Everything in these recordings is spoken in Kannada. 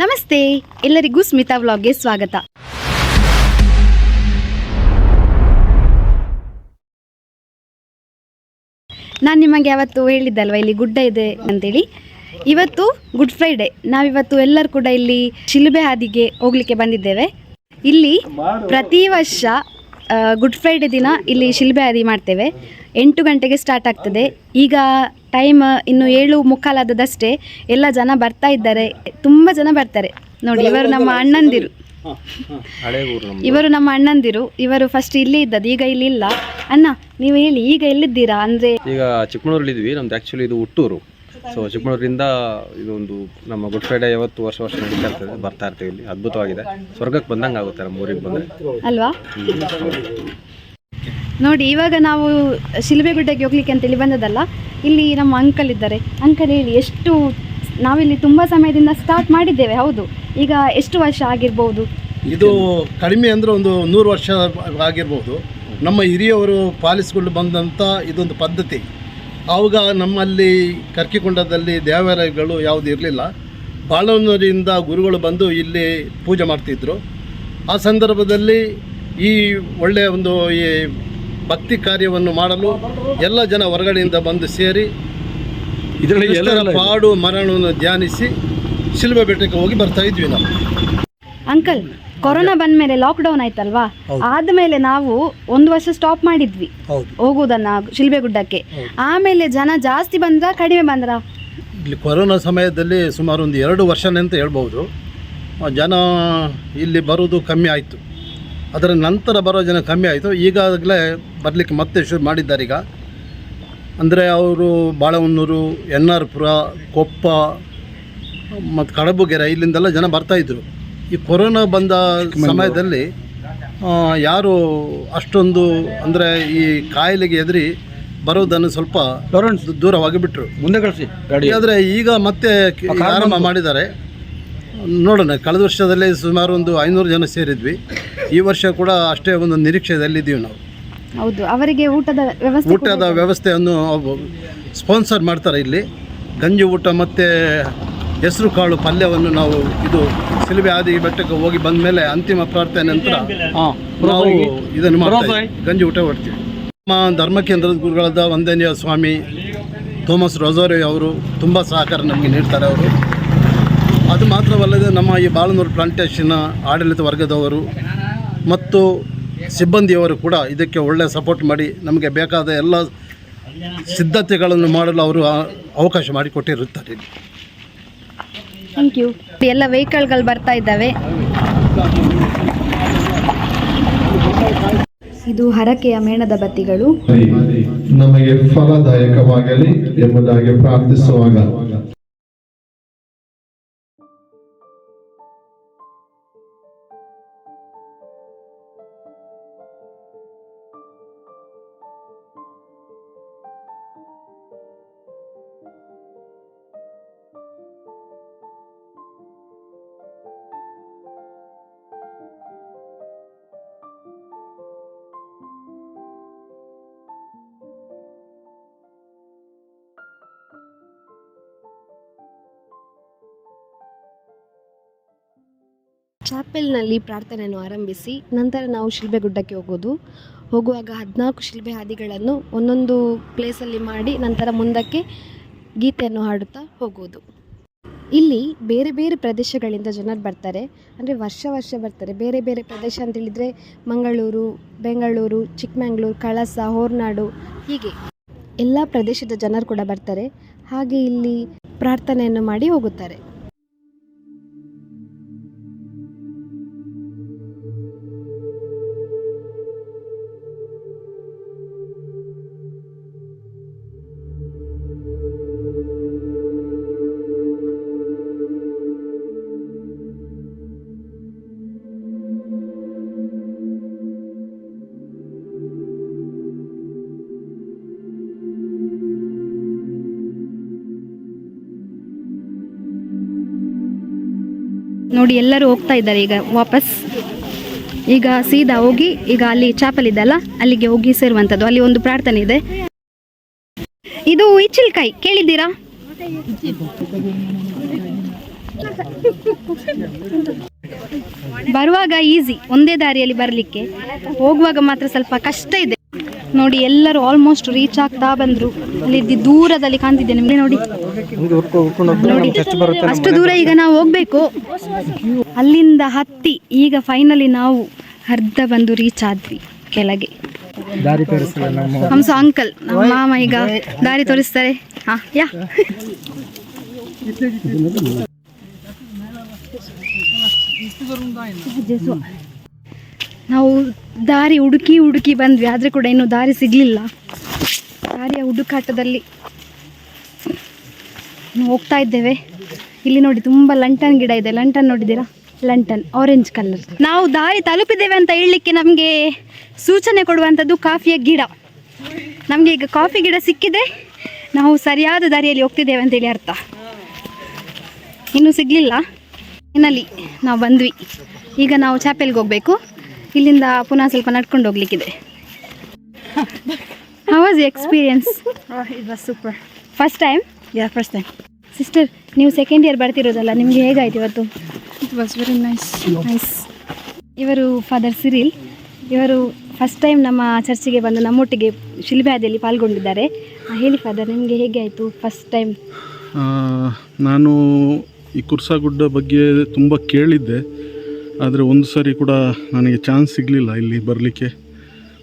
ನಮಸ್ತೆ, ಎಲ್ಲರಿಗೂ ಸ್ಮಿತಾ ವ್ಲಾಗ್ಗೆ ಸ್ವಾಗತ. ನಾನು ನಿಮಗೆ ಯಾವತ್ತು ಹೇಳಿದ್ದಲ್ವ, ಇಲ್ಲಿ ಗುಡ್ಡ ಇದೆ ಅಂತೇಳಿ? ಇವತ್ತು ಗುಡ್ ಫ್ರೈಡೆ ನಾವಿವತ್ತು ಎಲ್ಲರೂ ಕೂಡ ಇಲ್ಲಿ ಶಿಲುಬೆ ಹಾದಿಗೆ ಹೋಗ್ಲಿಕ್ಕೆ ಬಂದಿದ್ದೇವೆ. ಇಲ್ಲಿ ಪ್ರತಿ ವರ್ಷ ಗುಡ್ ಫ್ರೈಡೆ ದಿನ ಇಲ್ಲಿ ಶಿಲ್ಬೆ ಹಾದಿ ಮಾಡ್ತೇವೆ. ಎಂಟು ಗಂಟೆಗೆ ಸ್ಟಾರ್ಟ್ ಆಗ್ತದೆ. ಈಗ ಟೈಮ್ ಇನ್ನು ಏಳು ಮುಕ್ಕಾಲಾದದಷ್ಟೇ ಎಲ್ಲ ಜನ ಬರ್ತಾ ಇದ್ದಾರೆ. ತುಂಬ ಜನ ಬರ್ತಾರೆ. ನೋಡಿ ಇವರು ನಮ್ಮ ಅಣ್ಣಂದಿರು. ಇವರು ನಮ್ಮ ಅಣ್ಣಂದಿರು. ಇವರು ಫಸ್ಟ್ ಇಲ್ಲಿ ಇದ್ದದ್ದು ಈಗ ಇಲ್ಲಿ ಇಲ್ಲ. ಅಣ್ಣ ನೀವು ಹೇಳಿ ಈಗ ಎಲ್ಲಿದ್ದೀರಾ? ಅಂದ್ರೆ ಈಗ ಚಿಕ್ಕಮಗಳೂರಲ್ಲಿ ಇದ್ವಿ ನಮ್ದು ಆಕ್ಚುಲಿ ಇದು ಹುಟ್ಟೂರು. ಸೊ ಚಿಕ್ಕಮಗಳೂರಿಂದ ಇದೊಂದು ನಮ್ಮ ಗುಡ್ ಫ್ರೈಡೆ ಯಾವತ್ತು ವರ್ಷ ವರ್ಷ ನಡೀತಾ ಇರ್ತದೆ ಬರ್ತಾ ಇರ್ತೀವಿ ಇಲ್ಲಿ. ಅದ್ಭುತವಾಗಿದೆ. ಸ್ವರ್ಗಕ್ಕೆ ಬಂದಂಗೆ ಆಗುತ್ತೆ ನಮ್ಮ ಊರಿಗೆ ಬಂದರೆ. ಅಲ್ವಾ? ನೋಡಿ ಇವಾಗ ನಾವು ಶಿಲ್ಬೆಗುಡ್ಡಕ್ಕೆ ಹೋಗ್ಲಿಕ್ಕೆ ಅಂತೇಳಿ ಬಂದದಲ್ಲ ಇಲ್ಲಿ ನಮ್ಮ ಅಂಕಲ್ ಇದ್ದಾರೆ. ಅಂಕಲ್ ಹೇಳಿ, ಎಷ್ಟು, ನಾವಿಲ್ಲಿ ತುಂಬ ಸಮಯದಿಂದ ಸ್ಟಾರ್ಟ್ ಮಾಡಿದ್ದೇವೆ, ಹೌದು. ಈಗ ಎಷ್ಟು ವರ್ಷ ಆಗಿರ್ಬೋದು? ಇದು ಕಡಿಮೆ ಅಂದರೆ ಒಂದು ನೂರು ವರ್ಷ ಆಗಿರ್ಬೋದು. ನಮ್ಮ ಹಿರಿಯವರು ಪಾಲಿಸಿಕೊಂಡು ಬಂದಂಥ ಇದೊಂದು ಪದ್ಧತಿ. ಆವಾಗ ನಮ್ಮಲ್ಲಿ ಕರ್ಕಿಕೊಂಡದಲ್ಲಿ ದೇವಾಲಯಗಳು ಯಾವುದು ಇರಲಿಲ್ಲ. ಬಾಳವನೂರಿಂದ ಗುರುಗಳು ಬಂದು ಇಲ್ಲಿ ಪೂಜೆ ಮಾಡ್ತಿದ್ರು. ಆ ಸಂದರ್ಭದಲ್ಲಿ ಈ ಒಳ್ಳೆಯ ಒಂದು ಈ ಭಕ್ತಿ ಕಾರ್ಯವನ್ನು ಮಾಡಲು ಎಲ್ಲ ಜನ ಹೊರಗಡೆಯಿಂದ ಬಂದು ಸೇರಿ ಕೃಷ್ಣನ ಪಾಡು ಮರಣವನ್ನು ಧ್ಯಾನಿಸಿ ಶಿಲ್ಬೆ ಬೆಟ್ಟಕ್ಕೆ ಹೋಗಿ ಬರ್ತಾ ಇದ್ವಿ ನಾವು. ಅಂಕಲ್ ಕೊರೋನಾ ಬಂದ ಮೇಲೆ ಲಾಕ್ಡೌನ್ ಆಯ್ತಲ್ವಾ? ಆದ್ಮೇಲೆ ನಾವು ಒಂದು ವರ್ಷ ಸ್ಟಾಪ್ ಮಾಡಿದ್ವಿ. ಹೋಗುವುದನ್ನ ಶಿಲ್ಬೆ ಗುಡ್ಡಕ್ಕೆ. ಆಮೇಲೆ ಜನ ಜಾಸ್ತಿ ಬಂದ್ರ ಕಡಿಮೆ ಬಂದ್ರ? ಇಲ್ಲಿ ಕೊರೋನಾ ಸಮಯದಲ್ಲಿ ಸುಮಾರು ಒಂದು ಎರಡು ವರ್ಷನೇ ಅಂತ ಹೇಳ್ಬೋದು ಜನ ಇಲ್ಲಿ ಬರೋದು ಕಮ್ಮಿ ಆಯಿತು. ಅದರ ನಂತರ ಬರೋ ಜನ ಕಮ್ಮಿ ಆಯಿತು. ಈಗಾಗಲೇ ಬರಲಿಕ್ಕೆ ಮತ್ತೆ ಶುರು ಮಾಡಿದ್ದಾರೆ ಈಗ. ಅಂದರೆ ಅವರು ಬಾಳೆಹೊನ್ನೂರು ಎನ್ ಆರ್ ಪುರ ಕೊಪ್ಪ ಮತ್ತು ಕಡಬುಗೆರೆ ಇಲ್ಲಿಂದೆಲ್ಲ ಜನ ಬರ್ತಾಯಿದ್ರು ಈ ಕೊರೋನಾ ಬಂದ ಸಮಯದಲ್ಲಿ ಯಾರು ಅಷ್ಟೊಂದು ಅಂದರೆ ಈ ಕಾಯಿಲೆಗೆ ಎದುರಿ ಬರೋದನ್ನು ಸ್ವಲ್ಪ ದೂರವಾಗಿ ಬಿಟ್ಟರು ಮುಂದೆ ಕಳಿಸಿ ಗಾಡಿ. ಆದರೆ ಈಗ ಮತ್ತೆ ಆರಂಭ ಮಾಡಿದ್ದಾರೆ. ನೋಡೋಣ ಕಳೆದ ವರ್ಷದಲ್ಲಿ ಸುಮಾರು ಒಂದು ಐನೂರು ಜನ ಸೇರಿದ್ವಿ. ಈ ವರ್ಷ ಕೂಡ ಅಷ್ಟೇ ಒಂದು ನಿರೀಕ್ಷೆಯಲ್ಲಿದ್ದೀವಿ ನಾವು. ಹೌದು ಅವರಿಗೆ ಊಟದ ವ್ಯವಸ್ಥೆ ಊಟದ ವ್ಯವಸ್ಥೆಯನ್ನು ಸ್ಪಾನ್ಸರ್ ಮಾಡ್ತಾರೆ ಇಲ್ಲಿ. ಗಂಜಿ ಊಟ ಮತ್ತು ಹೆಸರು ಕಾಳು ಪಲ್ಯವನ್ನು ನಾವು ಇದು ಸಿಲುಬೆ ಆದಿ ಬೆಟ್ಟಕ್ಕೆ ಹೋಗಿ ಬಂದ ಮೇಲೆ ಅಂತಿಮ ಪ್ರಾರ್ಥನೆ ನಂತರ ನಾವು ಇದನ್ನು ಮಾಡ್ತೀವಿ ಗಂಜಿ ಊಟ ಮಾಡ್ತೀವಿ. ನಮ್ಮ ಧರ್ಮ ಕೇಂದ್ರದ ಗುರುಗಳಾದ ವಂದನೀಯ ಸ್ವಾಮಿ ಥೋಮಸ್ ರೊಜೋರಿ ಅವರು ತುಂಬ ಸಹಕಾರ ನಮಗೆ ನೀಡ್ತಾರೆ ಅವರು. ಅದು ಮಾತ್ರವಲ್ಲದೆ ನಮ್ಮ ಈ ಬಾಳನೂರು ಪ್ಲಾಂಟೇಶನ್ನ ಆಡಳಿತ ವರ್ಗದವರು ಮತ್ತು ಸಿಬ್ಬಂದಿಯವರು ಕೂಡ ಇದಕ್ಕೆ ಒಳ್ಳೆಯ ಸಪೋರ್ಟ್ ಮಾಡಿ ನಮಗೆ ಬೇಕಾದ ಎಲ್ಲ ಸಿದ್ಧತೆಗಳನ್ನು ಮಾಡಲು ಅವರು ಅವಕಾಶ ಮಾಡಿಕೊಟ್ಟಿರುತ್ತಾರೆ. ಥ್ಯಾಂಕ್ ಯು ಎಲ್ಲ ವೆಹಿಕಲ್ಗಳು ಬರ್ತಾ ಇದ್ದಾವೆ. ಇದು ಹರಕೆಯ ಮೇಣದ ಬತ್ತಿಗಳು. ನಮಗೆ ಫಲದಾಯಕವಾಗಲಿ ಎಂಬುದಾಗಿ ಪ್ರಾರ್ಥಿಸುವಾಗ ಚಾಪೆಲ್ನಲ್ಲಿ ಪ್ರಾರ್ಥನೆಯನ್ನು ಆರಂಭಿಸಿ, ನಂತರ ನಾವು ಶಿಲ್ಬೆಗುಡ್ಡಕ್ಕೆ ಹೋಗೋದು. ಹೋಗುವಾಗ ಹದಿನಾಲ್ಕು ಶಿಲ್ಬೆ ಹಾದಿಗಳನ್ನು ಒಂದೊಂದು ಪ್ಲೇಸಲ್ಲಿ ಮಾಡಿ, ನಂತರ ಮುಂದಕ್ಕೆ ಗೀತೆಯನ್ನು ಹಾಡುತ್ತಾ ಹೋಗೋದು. ಇಲ್ಲಿ ಬೇರೆ ಬೇರೆ ಪ್ರದೇಶಗಳಿಂದ ಜನರು ಬರ್ತಾರೆ. ಅಂದರೆ ವರ್ಷ ವರ್ಷ ಬರ್ತಾರೆ. ಬೇರೆ ಬೇರೆ ಪ್ರದೇಶ ಅಂತ ಹೇಳಿದರೆ ಮಂಗಳೂರು, ಬೆಂಗಳೂರು, ಚಿಕ್ಕಮಂಗ್ಳೂರು, ಕಳಸ, ಹೋರ್ನಾಡು, ಹೀಗೆ ಎಲ್ಲ ಪ್ರದೇಶದ ಜನರು ಕೂಡ ಬರ್ತಾರೆ. ಹಾಗೆ ಇಲ್ಲಿ ಪ್ರಾರ್ಥನೆಯನ್ನು ಮಾಡಿ ಹೋಗುತ್ತಾರೆ. ನೋಡಿ ಎಲ್ಲರೂ ಹೋಗ್ತಾ ಇದ್ದಾರೆ ಈಗ ವಾಪಸ್. ಈಗ ಸೀದಾ ಹೋಗಿ ಈಗ ಅಲ್ಲಿ ಚಾಪಲ್ ಇದೆಲ್ಲ ಅಲ್ಲಿಗೆ ಹೋಗಿ ಸೇರುವಂಥದ್ದು. ಅಲ್ಲಿ ಒಂದು ಪ್ರಾರ್ಥನೆ ಇದೆ. ಇದು ಇಚ್ಚಿಲ್ಕಾಯಿ, ಕೇಳಿದ್ದೀರಾ? ಬರುವಾಗ ಈಸಿ ಒಂದೇ ದಾರಿಯಲ್ಲಿ ಬರಲಿಕ್ಕೆ. ಹೋಗುವಾಗ ಮಾತ್ರ ಸ್ವಲ್ಪ ಕಷ್ಟ ಇದೆ. ನೋಡಿ ಎಲ್ಲರೂ ಆಲ್ಮೋಸ್ಟ್ ರೀಚ್ ಆಗ್ತಾ ಬಂದ್ರು. ಅಲ್ಲಿ ದೂರದಲ್ಲಿ ಕಾಣ್ತಿದ್ದೆ ನಿಮಗೆ ನೋಡಿ. ನೋಡಿ. ಅಷ್ಟು ದೂರ ಈಗ ನಾವು ಹೋಗ್ಬೇಕು. ಅಲ್ಲಿಂದ ಹತ್ತಿ ಈಗ ಫೈನಲಿ ನಾವು ಅರ್ಧ ಬಂದು ರೀಚ್ ಆದ್ವಿ ಕೆಳಗೆ. ಹಂಸು ಅಂಕಲ್ ನಮ್ಮ ಮಾಮ ಈಗ ದಾರಿ ತೋರಿಸ್ತಾರೆ. ಹಾ ಯಾ. ನಾವು ದಾರಿ ಹುಡುಕಿ ಹುಡುಕಿ ಬಂದ್ವಿ, ಆದರೆ ಕೂಡ ಇನ್ನೂ ದಾರಿ ಸಿಗಲಿಲ್ಲ. ದಾರಿಯ ಹುಡುಕಾಟದಲ್ಲಿ ಹೋಗ್ತಾ ಇದ್ದೇವೆ. ಇಲ್ಲಿ ನೋಡಿ ತುಂಬ ಲಂಟನ್ ಗಿಡ ಇದೆ. ಲಂಟನ್ ನೋಡಿದ್ದೀರಾ? ಲಂಟನ್ ಆರೆಂಜ್ ಕಲರ್ ನಾವು ದಾರಿ ತಲುಪಿದ್ದೇವೆ ಅಂತ ಹೇಳಲಿಕ್ಕೆ ನಮಗೆ ಸೂಚನೆ ಕೊಡುವಂಥದ್ದು ಕಾಫಿಯ ಗಿಡ. ನಮಗೆ ಈಗ ಕಾಫಿ ಗಿಡ ಸಿಕ್ಕಿದೆ. ನಾವು ಸರಿಯಾದ ದಾರಿಯಲ್ಲಿ ಹೋಗ್ತಿದ್ದೇವೆ ಅಂತೇಳಿ ಅರ್ಥ. ಇನ್ನೂ ಸಿಗಲಿಲ್ಲ. ಇನ್ನಲ್ಲಿ ನಾವು ಬಂದ್ವಿ. ಈಗ ನಾವು ಚಾಪೆಲ್ಗೆ ಹೋಗಬೇಕು. ಇಲ್ಲಿಂದ ಪುನಃ ಸ್ವಲ್ಪ ನಡ್ಕೊಂಡು ಹೋಗ್ಲಿಕ್ಕಿದೆ. How was experience it was super first time yeah first time sister ನೀವು ಸೆಕೆಂಡ್ ಇಯರ್ ಬರ್ತಿರೋದಲ್ಲ ನಿಮಗೆ ಹೇಗಾಯ್ತು ಇವತ್ತು? It was very nice nice ಇವರು ಫಾದರ್ ಸಿರಿಲ್ ಇವರು ಫಸ್ಟ್ ಟೈಮ್ ನಮ್ಮ ಚರ್ಚಿಗೆ ಬಂದು ನಮ್ಮೊಟ್ಟಿಗೆ ಶಿಲ್ಬಾದಿಯಲ್ಲಿ ಪಾಲ್ಗೊಂಡಿದ್ದಾರೆ. ಆ, ಹೇಳಿ ಫಾದರ್ ನಿಮಗೆ ಹೇಗೆ ಆಯಿತು ಫಸ್ಟ್ ಟೈಮ್ ಆ, ನಾನು ಈ ಕುರ್ಸಾಗುಡ್ಡ ಬಗ್ಗೆ ತುಂಬ ಕೇಳಿದ್ದೆ. ಆದರೆ ಒಂದು ಸಾರಿ ಕೂಡ ನನಗೆ ಚಾನ್ಸ್ ಸಿಗಲಿಲ್ಲ ಇಲ್ಲಿ ಬರಲಿಕ್ಕೆ.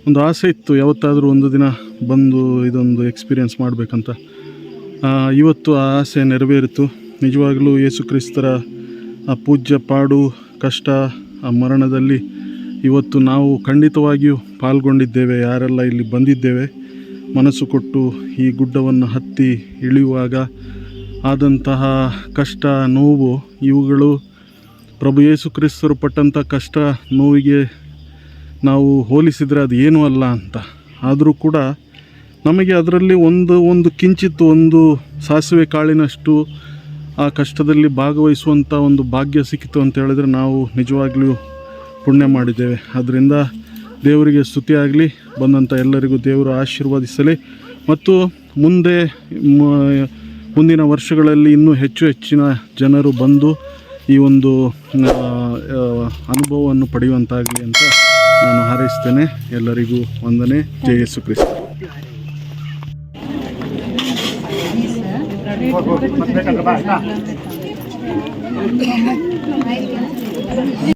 ಒಂದು ಆಸೆ ಇತ್ತು, ಯಾವತ್ತಾದರೂ ಒಂದು ದಿನ ಬಂದು ಇದೊಂದು ಎಕ್ಸ್ಪೀರಿಯೆನ್ಸ್ ಮಾಡಬೇಕಂತ. ಇವತ್ತು ಆ ಆಸೆ ನೆರವೇರಿತು. ನಿಜವಾಗಲೂ ಯೇಸು ಕ್ರಿಸ್ತರ ಆ ಪೂಜ್ಯ ಪಾಡು ಕಷ್ಟ, ಆ ಮರಣದಲ್ಲಿ ಇವತ್ತು ನಾವು ಖಂಡಿತವಾಗಿಯೂ ಪಾಲ್ಗೊಂಡಿದ್ದೇವೆ, ಯಾರೆಲ್ಲ ಇಲ್ಲಿ ಬಂದಿದ್ದೇವೆ. ಮನಸ್ಸು ಕೊಟ್ಟು ಈ ಗುಡ್ಡವನ್ನು ಹತ್ತಿ ಇಳಿಯುವಾಗ ಆದಂತಹ ಕಷ್ಟ, ನೋವು ಇವುಗಳು ಪ್ರಭು ಯೇಸು ಕ್ರಿಸ್ತರು ಪಟ್ಟಂಥ ಕಷ್ಟ ನೋವಿಗೆ ನಾವು ಹೋಲಿಸಿದರೆ ಅದು ಏನೂ ಅಲ್ಲ ಅಂತ. ಆದರೂ ಕೂಡ ನಮಗೆ ಅದರಲ್ಲಿ ಒಂದು ಒಂದು ಕಿಂಚಿತ್ತು, ಒಂದು ಸಾಸಿವೆ ಕಾಳಿನಷ್ಟು ಆ ಕಷ್ಟದಲ್ಲಿ ಭಾಗವಹಿಸುವಂಥ ಒಂದು ಭಾಗ್ಯ ಸಿಕ್ಕಿತು ಅಂತ ಹೇಳಿದ್ರೆ ನಾವು ನಿಜವಾಗ್ಲೂ ಪುಣ್ಯ ಮಾಡಿದ್ದೇವೆ. ಅದರಿಂದ ದೇವರಿಗೆ ಸ್ತುತಿಯಾಗಲಿ ಬಂದಂಥ ಎಲ್ಲರಿಗೂ ದೇವರು ಆಶೀರ್ವಾದಿಸಲಿ. ಮತ್ತು ಮುಂದೆ ಮುಂದಿನ ವರ್ಷಗಳಲ್ಲಿ ಇನ್ನೂ ಹೆಚ್ಚು ಹೆಚ್ಚಿನ ಜನರು ಬಂದು ಈ ಒಂದು ಅನುಭವವನ್ನು ಪಡೆಯುವಂತಾಗಲಿ ಅಂತ ನಾನು ಹಾರೈಸ್ತೇನೆ. ಎಲ್ಲರಿಗೂ ವಂದನೆ. ಜಯ ಯೇಸು ಕ್ರಿಸ್ತ.